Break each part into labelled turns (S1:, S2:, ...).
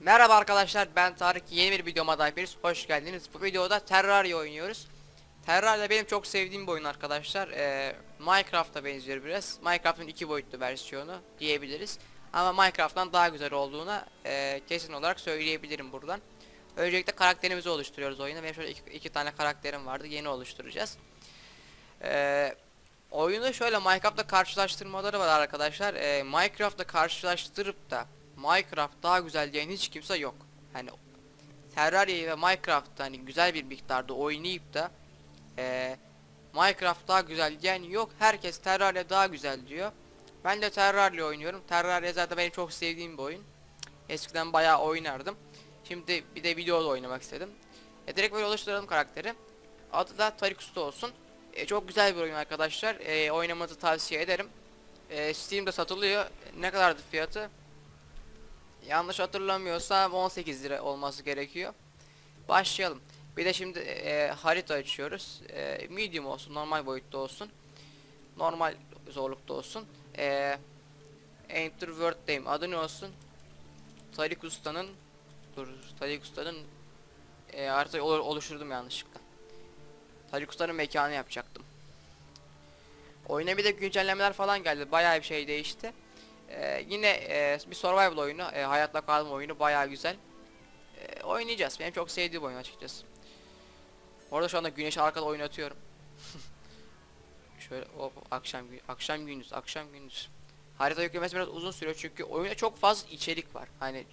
S1: Merhaba arkadaşlar ben Tarık yeni bir videoma daha hepiniz hoş geldiniz. Bu videoda Terraria oynuyoruz. Terraria benim çok sevdiğim bir oyun arkadaşlar. Ee, Minecraft'a benziyor biraz. Minecraft'ın iki boyutlu versiyonu diyebiliriz. Ama Minecraft'tan daha güzel olduğuna e, kesin olarak söyleyebilirim buradan. Öncelikle karakterimizi oluşturuyoruz oyunda. Benim şöyle iki, iki tane karakterim vardı. Yeni oluşturacağız. Ee, oyunu şöyle Minecraft'la karşılaştırmaları var arkadaşlar. Ee, Minecraft'la karşılaştırıp da Minecraft daha güzel diyen hiç kimse yok. Hani Terraria'yı ve Minecraft'ta hani güzel bir miktarda oynayıp da eee, Minecraft daha güzel diyen yok. Herkes Terraria daha güzel diyor. Ben de Terraria oynuyorum. Terraria zaten benim çok sevdiğim bir oyun. Eskiden bayağı oynardım. Şimdi bir de videoda oynamak istedim. E, direkt böyle oluşturalım karakteri. Adı da Tarik olsun. E, çok güzel bir oyun arkadaşlar. E, oynamanızı tavsiye ederim. E, Steam'de satılıyor. Ne kadardı fiyatı? Yanlış hatırlamıyorsam 18 lira olması gerekiyor. Başlayalım. Bir de şimdi e, harita açıyoruz. E, medium olsun, normal boyutta olsun. Normal zorlukta olsun. E, Enter World'deyim. Adı ne olsun? Tarik Usta'nın Dur, Tarik Usta'nın e, ol- oluşturdum yanlışlıkla. Tarik Usta'nın mekanı yapacaktım. Oyuna bir de güncellemeler falan geldi. Bayağı bir şey değişti. Ee, yine e, bir survival oyunu, e, hayatla kalma oyunu bayağı güzel. E, oynayacağız. Benim çok sevdiğim oyun açıkçası. Orada şu anda güneşi arkada oynatıyorum. Şöyle hop akşam akşam gündüz, akşam gündüz. Harita yüklemesi biraz uzun sürüyor çünkü oyunda çok fazla içerik var. Hani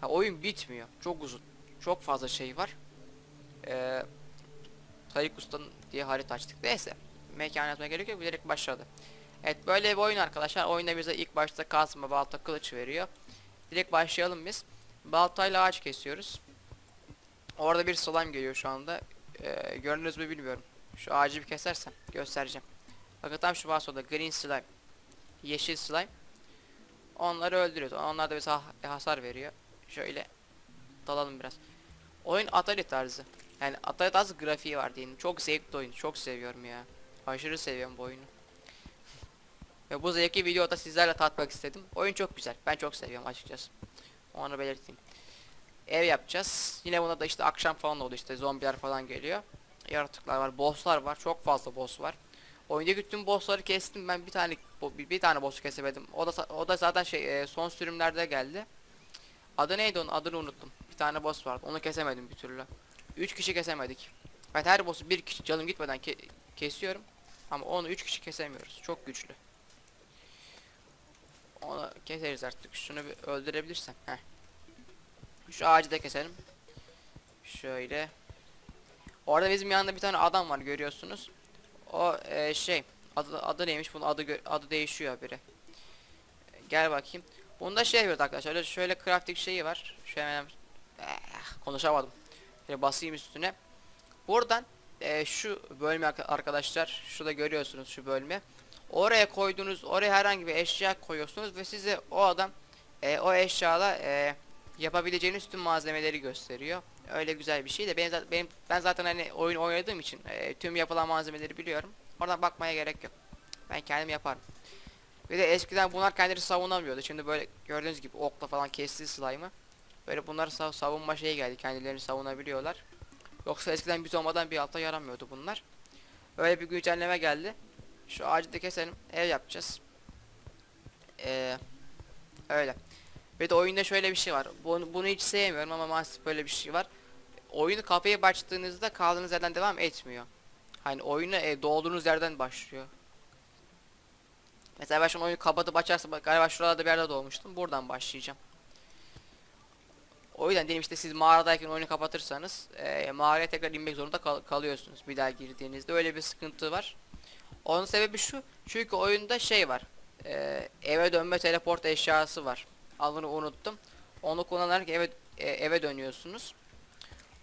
S1: ha, oyun bitmiyor. Çok uzun. Çok fazla şey var. Ee, Tayyip Usta'nın diye harita açtık. Neyse. Mekan yazmaya gerek yok. Bilerek başladı. Evet böyle bir oyun arkadaşlar. Oyunda bize ilk başta kazma, balta, kılıç veriyor. Direkt başlayalım biz. Baltayla ağaç kesiyoruz. Orada bir slime geliyor şu anda. Ee, gördünüz mü bilmiyorum. Şu ağacı bir kesersem göstereceğim. Bakın tam şu vasoda green slime. Yeşil slime. Onları öldürüyoruz. Onlar da bize ha- hasar veriyor. Şöyle dalalım biraz. Oyun Atari tarzı. Yani Atari tarzı grafiği var diyelim. Çok zevkli oyun. Çok seviyorum ya. Aşırı seviyorum bu oyunu. Ve bu zevki videoda sizlerle tatmak istedim. Oyun çok güzel. Ben çok seviyorum açıkçası. Onu belirteyim. Ev yapacağız. Yine buna da işte akşam falan oldu işte zombiler falan geliyor. Yaratıklar var, bosslar var. Çok fazla boss var. Oyundaki tüm bossları kestim. Ben bir tane bir, bir tane boss'u kesemedim. O da o da zaten şey e, son sürümlerde geldi. Adı neydi onun? Adını unuttum. Bir tane boss vardı. Onu kesemedim bir türlü. 3 kişi kesemedik. Evet her boss'u bir kişi canım gitmeden ke- kesiyorum. Ama onu 3 kişi kesemiyoruz. Çok güçlü. Keseriz artık. Şunu bir öldürebilirsem. Heh. Şu ağacı da keselim. Şöyle. Orada bizim yanında bir tane adam var görüyorsunuz. O e, şey adı, adı neymiş bunun adı adı değişiyor biri. Gel bakayım. Bunda şey yapıyoruz arkadaşlar. Şöyle, şöyle crafting şeyi var. Şöyle hemen Eh, konuşamadım. Şöyle basayım üstüne. Buradan e, şu bölme arka- arkadaşlar şurada görüyorsunuz şu bölme. Oraya koyduğunuz oraya herhangi bir eşya koyuyorsunuz ve size o adam e, o eşyala e, yapabileceğiniz tüm malzemeleri gösteriyor. Öyle güzel bir şey de benim, benim ben zaten hani oyun oynadığım için e, tüm yapılan malzemeleri biliyorum. Oradan bakmaya gerek yok. Ben kendim yaparım. Bir de eskiden bunlar kendileri savunamıyordu. Şimdi böyle gördüğünüz gibi okla falan kesti slime'ı. Böyle bunlar sav- savunma şeyi geldi. Kendilerini savunabiliyorlar. Yoksa eskiden biz olmadan bir alta yaramıyordu bunlar. Öyle bir güncelleme geldi. Şu ağacı da keselim. Ev yapacağız. Ee, öyle. Ve de oyunda şöyle bir şey var. Bunu, bunu hiç sevmiyorum ama maalesef böyle bir şey var. Oyunu kapıya açtığınızda kaldığınız yerden devam etmiyor. Hani oyunu e, doğduğunuz yerden başlıyor. Mesela ben şu oyunu kapatıp açarsam galiba şuralarda bir yerde doğmuştum. Buradan başlayacağım. O yüzden diyelim işte siz mağaradayken oyunu kapatırsanız e, mağaraya tekrar inmek zorunda kal- kalıyorsunuz bir daha girdiğinizde. Öyle bir sıkıntı var. Onun sebebi şu. Çünkü oyunda şey var. E, eve dönme teleport eşyası var. Adını unuttum. Onu kullanarak eve e, eve dönüyorsunuz.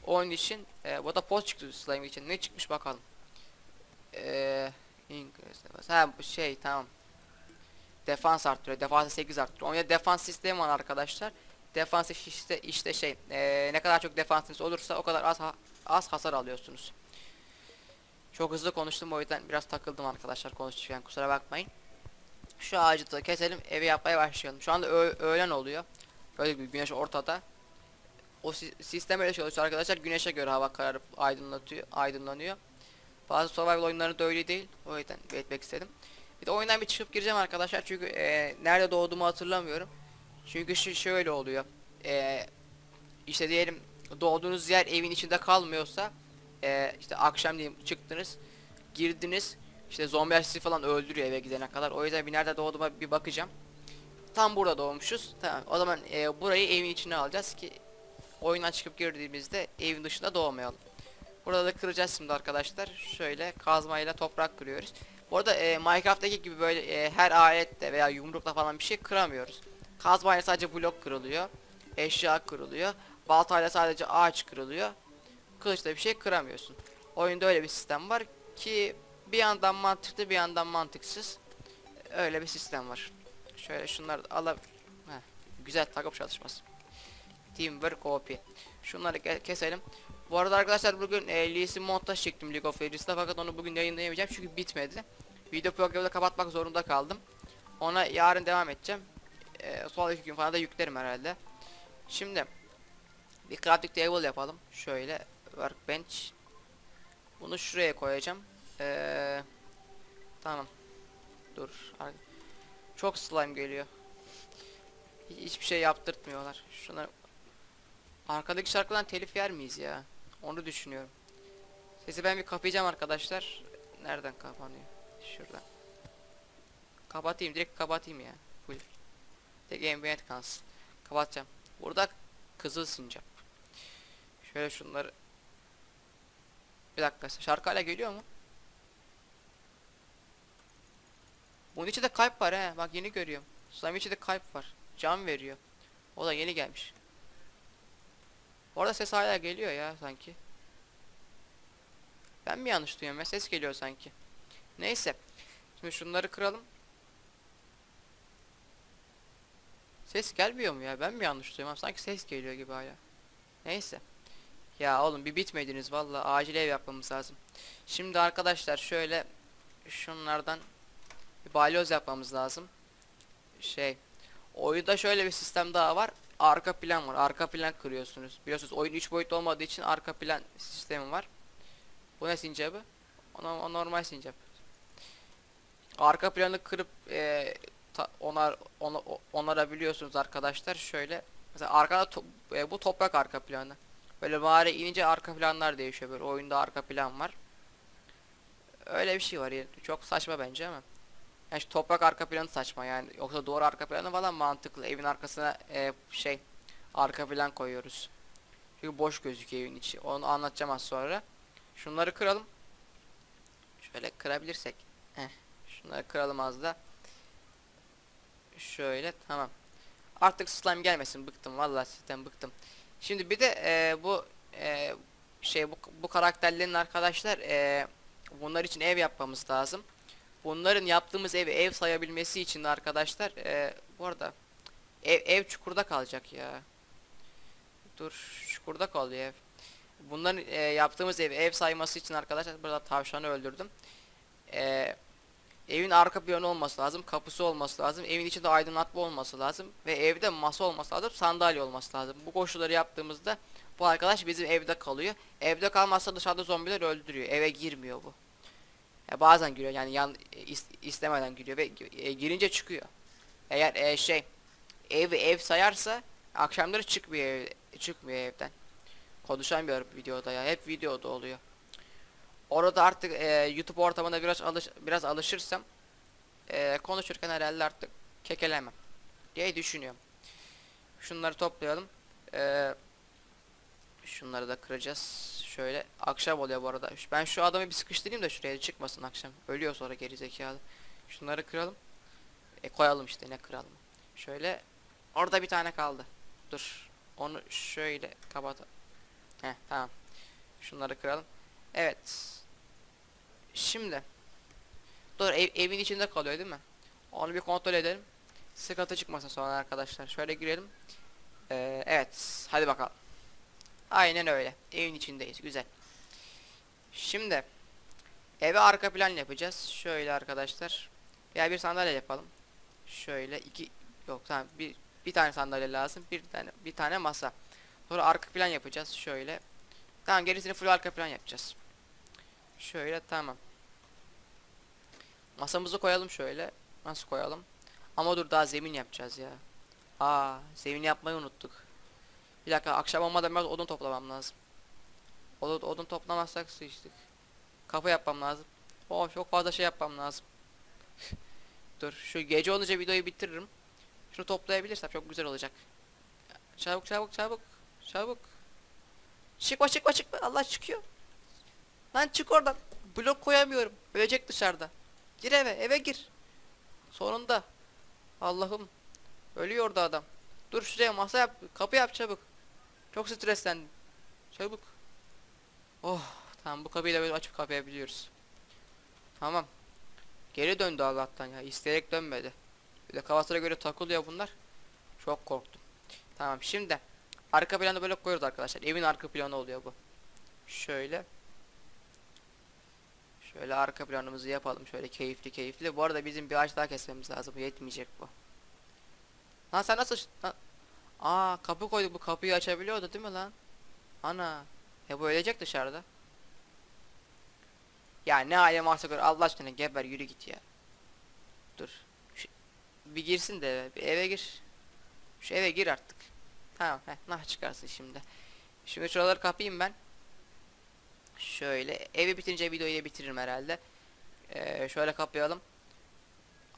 S1: Onun için e, bu da post çıktı slime için. Ne çıkmış bakalım. E, defense. ha şey tamam. Defans arttırıyor. Defansı 8 arttırıyor. Oyunda defans sistemi var arkadaşlar. Defans işte işte şey e, ne kadar çok defansınız olursa o kadar az ha- az hasar alıyorsunuz. Çok hızlı konuştum o yüzden biraz takıldım arkadaşlar konuşurken kusura bakmayın. Şu ağacı da keselim evi yapmaya başlayalım. Şu anda öğlen oluyor. Böyle bir güneş ortada. O si- sistem öyle çalışıyor arkadaşlar. Güneşe göre hava kararıp aydınlatıyor, aydınlanıyor. Bazı survival oyunları da öyle değil. O yüzden belirtmek istedim. Bir de oyundan bir çıkıp gireceğim arkadaşlar çünkü e, nerede doğduğumu hatırlamıyorum. Çünkü şu şöyle oluyor. E, işte diyelim doğduğunuz yer evin içinde kalmıyorsa e, işte akşam diyeyim çıktınız girdiniz işte zombiler sizi falan öldürüyor eve gidene kadar. O yüzden bir nerede doğduğuma bir bakacağım. Tam burada doğmuşuz. Tamam. O zaman e, burayı evin içine alacağız ki oyundan çıkıp girdiğimizde evin dışında doğmayalım. Burada da kıracağız şimdi arkadaşlar. Şöyle kazmayla toprak kırıyoruz. Bu arada e, Minecraft'taki gibi böyle e, her aletle veya yumrukla falan bir şey kıramıyoruz. Kazmayla sadece blok kırılıyor. Eşya kırılıyor. Baltayla sadece ağaç kırılıyor. Kılıçla bir şey kıramıyorsun. Oyunda öyle bir sistem var ki bir yandan mantıklı bir yandan mantıksız. Öyle bir sistem var. Şöyle şunları da ala... Heh, güzel takım çalışması. Teamwork OP. Şunları ke- keselim. Bu arada arkadaşlar bugün e, Lee Sin montaj çektim League of Legends'ta fakat onu bugün yayınlayamayacağım çünkü bitmedi. Video programını kapatmak zorunda kaldım. Ona yarın devam edeceğim. E, son iki gün falan da yüklerim herhalde. Şimdi bir crafting table yapalım. Şöyle workbench. Bunu şuraya koyacağım. Ee, tamam. Dur. Çok slime geliyor. Hiç- Hiçbir şey yaptırtmıyorlar. Şuna Arkadaki şarkıdan telif yer miyiz ya? Onu düşünüyorum. Sesi ben bir kapayacağım arkadaşlar. Nereden kapanıyor? Şuradan. Kapatayım direkt kapatayım ya. Full. Tek ambient kalsın. Kapatacağım. Burada kızıl sincap. Şöyle şunları Bir dakika şarkı hala geliyor mu? Bunun içinde kalp var he. Bak yeni görüyorum. Slime içinde kalp var. Can veriyor. O da yeni gelmiş. Orada ses hala geliyor ya sanki. Ben mi yanlış duyuyorum ya? Ses geliyor sanki. Neyse. Şimdi şunları kıralım. Ses gelmiyor mu ya? Ben mi yanlış duyuyorum? Sanki ses geliyor gibi hala. Neyse. Ya oğlum bir bitmediniz valla. Acil ev yapmamız lazım. Şimdi arkadaşlar şöyle şunlardan bir balyoz yapmamız lazım. Şey. Oyunda şöyle bir sistem daha var. Arka plan var. Arka plan kırıyorsunuz. Biliyorsunuz oyun 3 boyutlu olmadığı için arka plan sistemi var. Bu ne sincabı? O, o normal sincap. Arka planı kırıp e, ta- onar ona, onarabiliyorsunuz arkadaşlar. Şöyle mesela arkada to- e, bu toprak arka planı. Böyle mağara inince arka planlar değişiyor böyle. Oyunda arka plan var. Öyle bir şey var ya. Çok saçma bence ama. Yani şu toprak arka planı saçma yani. Yoksa doğru arka planı falan mantıklı. Evin arkasına e, şey arka plan koyuyoruz. Çünkü boş gözüküyor evin içi. Onu anlatacağım az sonra. Şunları kıralım. Şöyle kırabilirsek. Heh. Şunları kıralım az da. Şöyle tamam. Artık slime gelmesin. Bıktım vallahi sizden bıktım. Şimdi bir de e, bu e, şey bu, bu karakterlerin arkadaşlar e, bunlar için ev yapmamız lazım. Bunların yaptığımız evi ev sayabilmesi için de arkadaşlar e, bu arada ev, ev çukurda kalacak ya. Dur çukurda kalıyor ev. Bunların e, yaptığımız evi ev sayması için arkadaşlar burada tavşanı öldürdüm. E, evin arka planı olması lazım, kapısı olması lazım, evin içinde aydınlatma olması lazım ve evde masa olması lazım, sandalye olması lazım. Bu koşulları yaptığımızda bu arkadaş bizim evde kalıyor. Evde kalmazsa dışarıda zombiler öldürüyor. Eve girmiyor bu. Ya bazen giriyor yani yan is- istemeden giriyor ve e, girince çıkıyor. Eğer e, şey evi ev sayarsa akşamları çıkmıyor ev, çıkmıyor evden. Konuşamıyorum videoda ya. Hep videoda oluyor. Orada artık e, YouTube ortamına biraz alış biraz alışırsam e, konuşurken herhalde artık kekelemem diye düşünüyorum. Şunları toplayalım. E, şunları da kıracağız. Şöyle akşam oluyor bu arada. Ben şu adamı bir sıkıştırayım da şuraya çıkmasın akşam. Ölüyor sonra geri zekalı. Şunları kıralım. E koyalım işte ne kıralım. Şöyle orada bir tane kaldı. Dur. Onu şöyle kapat. Heh tamam. Şunları kıralım. Evet. Şimdi. Dur ev, evin içinde kalıyor değil mi? Onu bir kontrol edelim. Sıkıntı çıkmasın sonra arkadaşlar. Şöyle girelim. Ee, evet. Hadi bakalım. Aynen öyle. Evin içindeyiz. Güzel. Şimdi eve arka plan yapacağız. Şöyle arkadaşlar. Ya bir sandalye yapalım. Şöyle iki yok tamam bir bir tane sandalye lazım. Bir tane bir tane masa. Sonra arka plan yapacağız şöyle. Tamam gerisini full arka plan yapacağız. Şöyle tamam. Masamızı koyalım şöyle. Nasıl koyalım? Ama dur daha zemin yapacağız ya. Aa, zemin yapmayı unuttuk. Bir dakika akşam olmadan biraz odun toplamam lazım. Odun, odun toplamazsak sıçtık. Kapı yapmam lazım. Oh çok fazla şey yapmam lazım. dur şu gece olunca videoyu bitiririm. Şunu toplayabilirsem çok güzel olacak. Çabuk çabuk çabuk. Çabuk. Çıkma çıkma çıkma. Allah çıkıyor. Lan çık oradan. Blok koyamıyorum. Ölecek dışarıda. Gir eve eve gir. Sonunda. Allah'ım. Ölüyordu adam. Dur şuraya masa yap. Kapı yap çabuk. Çok streslendim. Çabuk. Oh tamam bu kapıyı da böyle açıp kapayabiliyoruz. Tamam. Geri döndü Allah'tan ya. İsteyerek dönmedi. Bir de kafasına göre takılıyor bunlar. Çok korktum. Tamam şimdi arka planı böyle koyuyoruz arkadaşlar. Evin arka planı oluyor bu. Şöyle. Şöyle arka planımızı yapalım şöyle keyifli keyifli. Bu arada bizim bir ağaç daha kesmemiz lazım. Yetmeyecek bu. Lan sen nasıl... Lan... Aa kapı koyduk bu kapıyı açabiliyordu değil mi lan? Ana. E bu ölecek dışarıda. Ya ne alem varsa Allah aşkına geber yürü git ya. Dur. Şu, bir girsin de eve. Bir eve gir. Şu eve gir artık. Tamam heh, nah çıkarsın şimdi. Şimdi şuraları kapayım ben. Şöyle evi bitince videoyu bitiririm herhalde. Ee, şöyle kapayalım.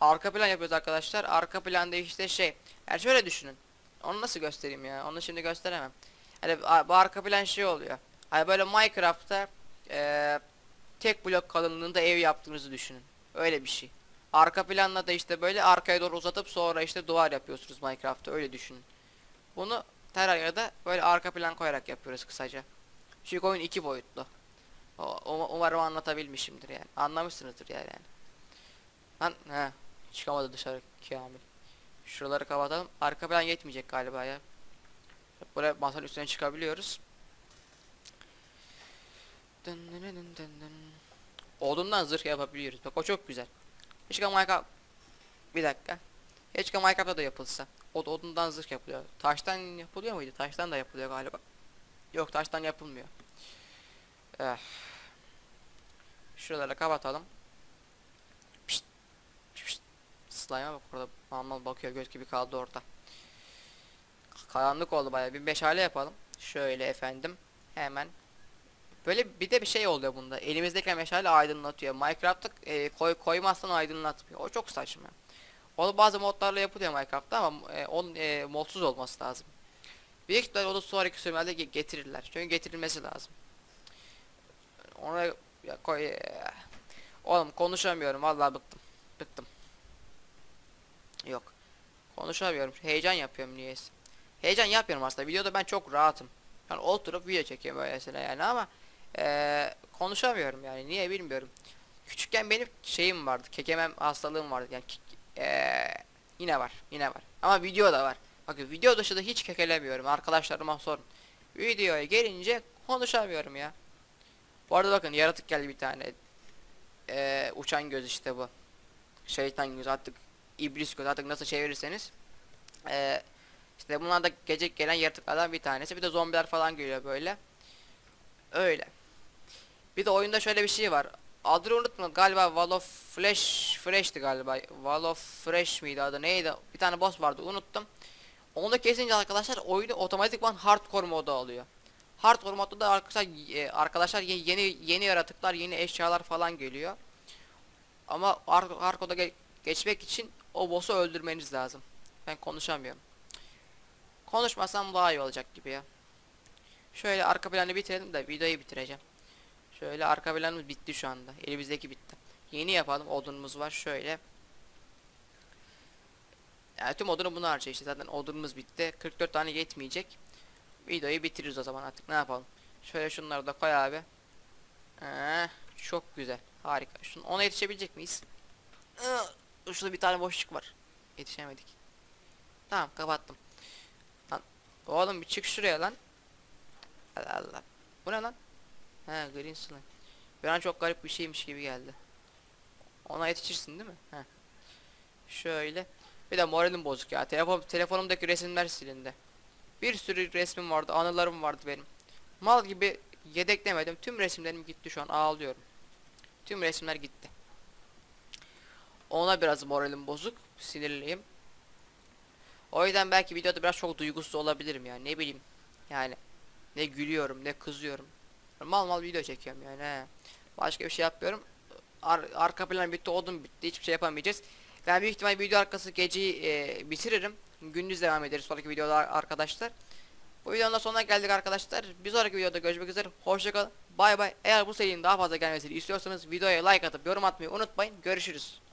S1: Arka plan yapıyoruz arkadaşlar. Arka planda işte şey. Yani şöyle düşünün. Onu nasıl göstereyim ya? Onu şimdi gösteremem. Hani bu arka plan şey oluyor. Hani böyle Minecraft'ta eee tek blok kalınlığında ev yaptığınızı düşünün. Öyle bir şey. Arka planla da işte böyle arkaya doğru uzatıp sonra işte duvar yapıyorsunuz Minecraft'ta öyle düşünün. Bunu Terraria'da böyle arka plan koyarak yapıyoruz kısaca. Çünkü oyun iki boyutlu. Um- umarım anlatabilmişimdir yani. Anlamışsınızdır yani. Lan he çıkamadı dışarı Kamil. Şuraları kapatalım. Arka plan yetmeyecek galiba ya. Buraya masanın üstüne çıkabiliyoruz. Dın dın dın dın dın. Odundan zırh yapabiliyoruz. Bak o çok güzel. Keşke Minecraft... Bir dakika. Keşke Minecraft'ta da yapılsa. O odundan zırh yapılıyor. Taştan yapılıyor muydu? Taştan da yapılıyor galiba. Yok taştan yapılmıyor. Eh. Şuraları kapatalım. Pişt. Pişt. Slime'a bak orada mal bakıyor göz gibi kaldı orada. Karanlık oldu bayağı bir meşale yapalım. Şöyle efendim. Hemen. Böyle bir de bir şey oluyor bunda. Elimizdeki meşale aydınlatıyor. Minecraft'ta e, koy koymazsan aydınlatmıyor. O çok saçma. O bazı modlarla yapılıyor Minecraft'ta ama e, onun e, modsuz olması lazım. Büyük ihtimalle onu sonraki sürümlerde ge- getirirler. Çünkü getirilmesi lazım. Ona ya koy. e, Oğlum konuşamıyorum vallahi bıktım. Bıktım. Yok. Konuşamıyorum. Heyecan yapıyorum niyeyse. Heyecan yapıyorum aslında. Videoda ben çok rahatım. Yani oturup video çekiyorum böylesine yani ama eee, konuşamıyorum yani. Niye bilmiyorum. Küçükken benim şeyim vardı. Kekemem hastalığım vardı. Yani eee, yine var. Yine var. Ama video da var. Bakın video dışında hiç kekelemiyorum. Arkadaşlarıma sorun. Videoya gelince konuşamıyorum ya. Bu arada bakın yaratık geldi bir tane. Eee, uçan göz işte bu. Şeytan göz artık iblis göz artık nasıl çevirirseniz. Eee işte bunlar da gece gelen yaratıklardan bir tanesi. Bir de zombiler falan geliyor böyle. Öyle. Bir de oyunda şöyle bir şey var. Adını unutma galiba Wall of Flash Fresh'ti galiba. Wall of Fresh miydi adı neydi? Bir tane boss vardı unuttum. Onu kesince arkadaşlar oyunu otomatikman hardcore moda alıyor. Hardcore modda da arkadaşlar e, arkadaşlar ye- yeni yeni yaratıklar, yeni eşyalar falan geliyor. Ama hard- hardcore'da ge- geçmek için o boss'u öldürmeniz lazım. Ben konuşamıyorum. Konuşmasam daha iyi olacak gibi ya. Şöyle arka planı bitirelim de videoyu bitireceğim. Şöyle arka planımız bitti şu anda. Elimizdeki bitti. Yeni yapalım. Odunumuz var şöyle. Yani tüm odunu bunu harcayacak işte. Zaten odunumuz bitti. 44 tane yetmeyecek. Videoyu bitiririz o zaman artık. Ne yapalım? Şöyle şunları da koy abi. Ee, çok güzel. Harika. Şunu, ona yetişebilecek miyiz? Ee, Şurada bir tane boşluk var. Yetişemedik. Tamam kapattım. Lan oğlum bir çık şuraya lan. Allah Allah. Bu ne lan? He green slime. Bir çok garip bir şeymiş gibi geldi. Ona yetişirsin değil mi? He. Şöyle. Bir de moralim bozuk ya. Telefon telefonumdaki resimler silindi. Bir sürü resmim vardı, anılarım vardı benim. Mal gibi yedeklemedim. Tüm resimlerim gitti şu an ağlıyorum. Tüm resimler gitti. Ona biraz moralim bozuk, sinirliyim. O yüzden belki videoda biraz çok duygusuz olabilirim yani ne bileyim. Yani ne gülüyorum ne kızıyorum. Mal mal video çekiyorum yani he. Başka bir şey yapmıyorum. Ar arka plan bitti, odun bitti. Hiçbir şey yapamayacağız. Ben büyük ihtimal video arkası geceyi e, bitiririm. Gündüz devam ederiz sonraki videoda arkadaşlar. Bu videonun da sonuna geldik arkadaşlar. Bir sonraki videoda görüşmek üzere. Hoşçakalın. Bay bay. Eğer bu serinin daha fazla gelmesini istiyorsanız videoya like atıp yorum atmayı unutmayın. Görüşürüz.